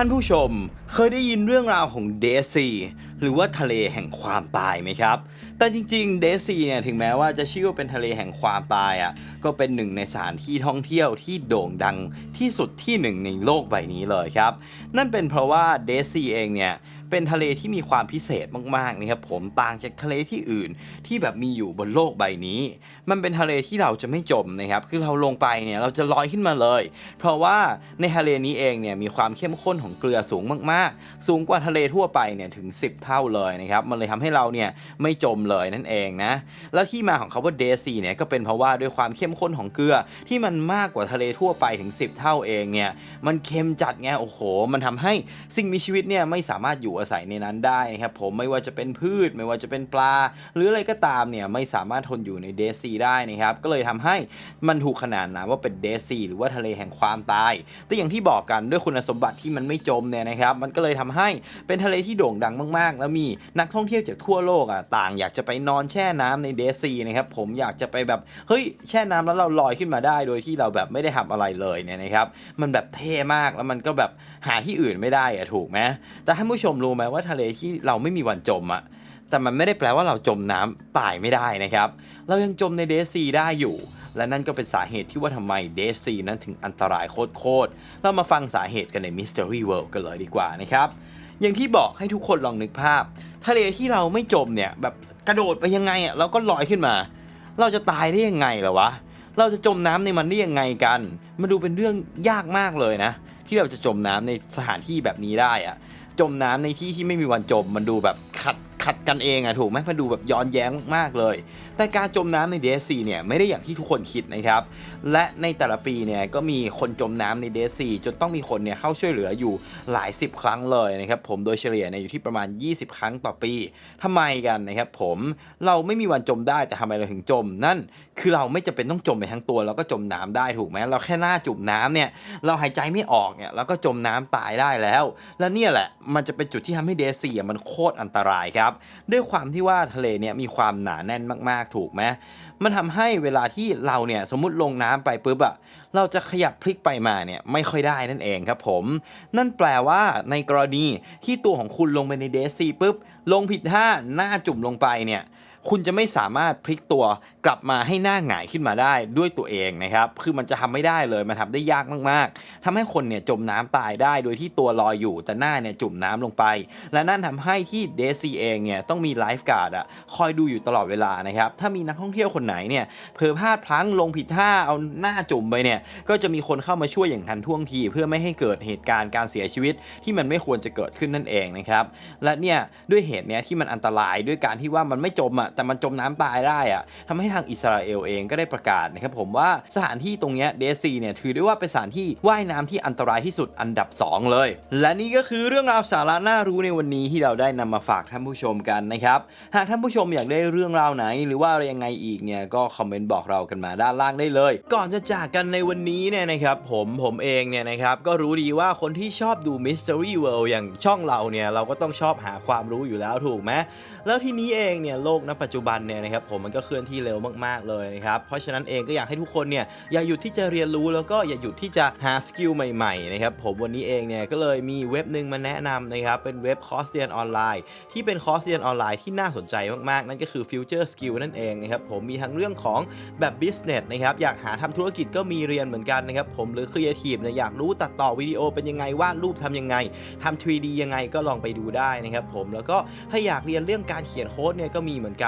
ท่านผู้ชมเคยได้ยินเรื่องราวของเดซีหรือว่าทะเลแห่งความตายไหมครับ แต่จริงๆ เดซีเนี่ยถึงแม้ว่าจะชื่อว่าเป็นทะเลแห่งความตายอะ ก็เป็นหนึ่งในสถานที่ท่องเที่ยวที่โด่งดังที่สุดที่หนึ่งในโลกใบนี้เลยครับ นั่นเป็นเพราะว่าเดซีเองเนี่ย เป็นทะเลที่มีความพิเศษมากๆนะครับผมต่างจากทะเลที่อื่นที่แบบมีอยู่บนโลกใบนี้ มันเป็นทะเลที่เราจะไม่จมนะครับคือเราลงไปเนี่ยเราจะลอยขึ้นมาเลย เพราะว่าในทะเลนี้เองเนี่ยมีความเข้มข้นของเกลือสูงมากๆ สูงกว่าทะเลทั่วไปเนี่ยถึง 10 เท่าเลยนะครับมันเลยทำให้เราเนี่ยไม่จมเลยนั่นเองนะแล้วที่มาของคาว่าเดซีเนี่ยก็เป็นเพราะว่าด้วยความเข้มข้นของเกลือที่มันมากกว่าทะเลทั่วไปถึง 10 เท่าเองเนี่ยมันเค็มจัดไงโอ้โห มันทำให้สิ่งมีชีวิตเนี่ยไม่สามารถอยู่อาศัยในนั้นได้นะครับผมไม่ว่าจะเป็นพืช ไม่ว่าจะเป็นปลา หรืออะไรก็ตามเนี่ยไม่สามารถทนอยู่ในเดซีได้นะครับก็เลยทำให้มันถูกขนานนามว่าเป็นเดซีหรือว่าทะเลแห่งความตาย แต่อย่างที่บอกกันด้วยคุณสมบัติที่มันไม่จมเนี่ยนะครับมันก็เลยทำให้เป็นทะเลที่โด่งดังมาก ๆ แล้วมีนักท่องเที่ยวจากทั่วโลกอะต่างอยากจะไปนอนแช่น้ำในเดซีนะครับผมอยากจะไปแบบเฮ้ยแช่น้ำแล้วเราลอยขึ้นมาได้ โดยที่เราแบบไม่ได้ทำอะไรเลยเนี่ยนะครับมันแบบเท่มากแล้วมันก็แบบหาที่อื่นไม่ได้อะถูกไหมแต่ท่านผู้ชมรูู้้ไหมว่าทะเลที่เราไม่มีวันจมอะแต่มันไม่ได้แปลว่าเราจมน้ำตายไม่ได้นะครับ เรายังจมในเดซีได้อยู่ และนั่นก็เป็นสาเหตุที่ว่าทำไมเดซีนั้นถึงอันตรายโคตรๆ เรามาฟังสาเหตุกันใน Mystery World กันเลยดีกว่านะครับ อย่างที่บอกให้ทุกคนลองนึกภาพ ทะเลที่เราไม่จมเนี่ยแบบกระโดดไปยังไงอะเราก็ลอยขึ้นมา เราจะตายได้ยังไงล่ะวะ เราจะจมน้ำในมันได้ยังไงกันมันดูเป็นเรื่องยากมากเลยนะ ที่เราจะจมน้ำในสถานที่แบบนี้ได้อะ จมน้ำในที่ที่ไม่มีวันจมมันดูแบบขัด ขัดกันเองอะถูกไหมมันดูแบบย้อนแย้งมากๆเลย แต่การจมน้ำใน DSC เนี่ยไม่ได้อย่างที่ทุกคนคิดนะครับ และในแต่ละปีเนี่ยก็มีคนจมน้ำใน DSC จนต้องมีคนเนี่ยเข้าช่วยเหลืออยู่หลายสิบครั้งเลยนะครับผมโดยเฉลี่ยเนี่ยอยู่ที่ประมาณ 20 ครั้งต่อปีทำไมกันนะครับผมเราไม่มีวันจมได้แต่ทำไมเราถึงจม นั่นคือเราไม่จำเป็นต้องจมไปทั้งตัวแล้วก็จมน้ำได้ถูกไหมเราแค่หน้าจุ่มน้ำเนี่ยเราหายใจไม่ออกเนี่ยแล้วก็จมน้ำตายได้แล้ว แล้วเนี่ยแหละมันจะเป็นจุดที่ทำให้เดซีมันโคตรอันตรายครับด้วยความที่ว่าทะเลเนี่ยมีความหนาแน่นมากๆถูกไหมมันทำให้เวลาที่เราเนี่ยสมมติลงน้ำไปปุ๊บอะเราจะขยับพลิกไปมาเนี่ยไม่ค่อยได้นั่นเองครับผม นั่นแปลว่าในกรณีที่ตัวของคุณลงไปในเดซีปุ๊บลงผิดท่าหน้าจุ่มลงไปเนี่ย คุณจะไม่สามารถพลิกตัวกลับมาให้หน้าหงายขึ้นมาได้ด้วยตัวเองนะครับ คือมันจะทำไม่ได้เลย มันทำได้ยากมากๆทำให้คนเนี่ยจมน้ำตายได้โดยที่ตัวลอยอยู่ แต่หน้าเนี่ยจุ่มน้ำลงไป และนั่นทำให้ที่เดซีเองเนี่ยต้องมีไลฟ์การ์ดอะคอยดูอยู่ตลอดเวลานะครับ ถ้ามีนักท่องเที่ยวคนไหนเนี่ยเผลอพลาดพลั้งลงผิดท่าเอาหน้าจุ่มไปเนี่ย ก็จะมีคนเข้ามาช่วยอย่างทันท่วงที เพื่อไม่ให้เกิดเหตุการณ์การเสียชีวิตที่มันไม่ควรจะเกิดขึ้นนั่นเองนะครับ และเนี่ยด้วยเหตุเนี้ยที่มันอันตรายด้วยการที่ว่ามันไม่จมอะแต่มันจมน้ำตายได้อะทำให้ทางอิสราเอลเองก็ได้ประกาศนะครับผมว่าสถานที่ตรงเนี้ยเดซีเนี่ยถือได้ว่าเป็นสถานที่ว่ายน้ำที่อันตรายที่สุดอันดับ 2 เลย และนี่ก็คือเรื่องราวสาระน่ารู้ในวันนี้ที่เราได้นำมาฝากท่านผู้ชมกันนะครับหากท่านผู้ชมอยากได้เรื่องราวไหน หรือว่าอะไรยังไงอีกเนี่ยก็คอมเมนต์บอกเรากันมาด้านล่างได้เลย ก่อนจะจากกันในวันนี้เนี่ยนะครับผมผมเองเนี่ยนะครับก็รู้ดีว่าคนที่ชอบดู Mystery World อย่างช่องเราเนี่ยเราก็ต้องชอบหาความรู้อยู่แล้วถูกไหมแล้วทีนี้เองเนี่ยโลกณปัจจจุบันเนี่ยนะครับผมมันก็เคลื่อนที่เร็วมากๆเลยนะครับเพราะฉะนั้นเองก็อยากให้ทุกคนเนี่ยอย่าหยุดที่จะเรียนรู้แล้วก็อย่าหยุดที่จะหาสกิลใหม่ๆนะครับผมวันนี้เองเนี่ยก็เลยมีเว็บหนึ่งมาแนะนำนะครับเป็นเว็บคอร์สเรียนออนไลน์ ที่เป็นคอร์สเรียนออนไลน์ที่น่าสนใจมากๆ นั่นก็คือ Future Skill นั่นเองนะครับผมมีทั้งเรื่องของแบบ business นะครับอยากหาทำธุรกิจก็มีเรียนเหมือนกันนะครับผมหรือ Creative เนี่ยอยากรู้ตัดต่อวิดีโอเป็นยังไงวาดรูปทำยังไงทำ 3D ยังไงก็ลองไปดูได้นะครับผมแล้วก็ถ้าอยากเรียนเรื่องการเขียนโค้ดเนี่ยก็มีเหมือนกัน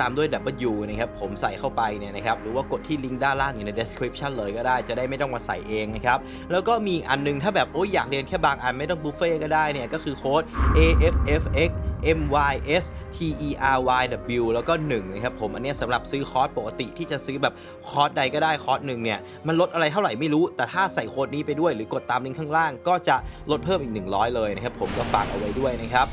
ตามด้วย W นะครับผมใส่เข้าไปเนี่ยนะครับหรือว่ากดที่ลิงก์ด้านล่างอยู่ใน description เลยก็ได้จะได้ไม่ต้องมาใส่เองนะครับแล้วก็มีอีกอันนึงถ้าแบบโอ้ยอยากเรียนแค่บางอันไม่ต้องบุฟเฟ่ก็ได้เนี่ยก็คือโค้ด AFFX M Y S T E R Y W แล้วก็1นะครับผมอันนี้สำหรับซื้อคอร์สปกติที่จะซื้อแบบคอร์สใดก็ได้คอร์สหนึ่งเนี่ยมันลดอะไรเท่าไหร่ไม่รู้ แต่ถ้าใส่โค้ดนี้ไปด้วยหรือ กดตามลิงก์ข้างล่าง ก็จะลดเพิ่มอีก 100 เลยนะครับผมก็ฝากเอาไว้ด้วยนะครับ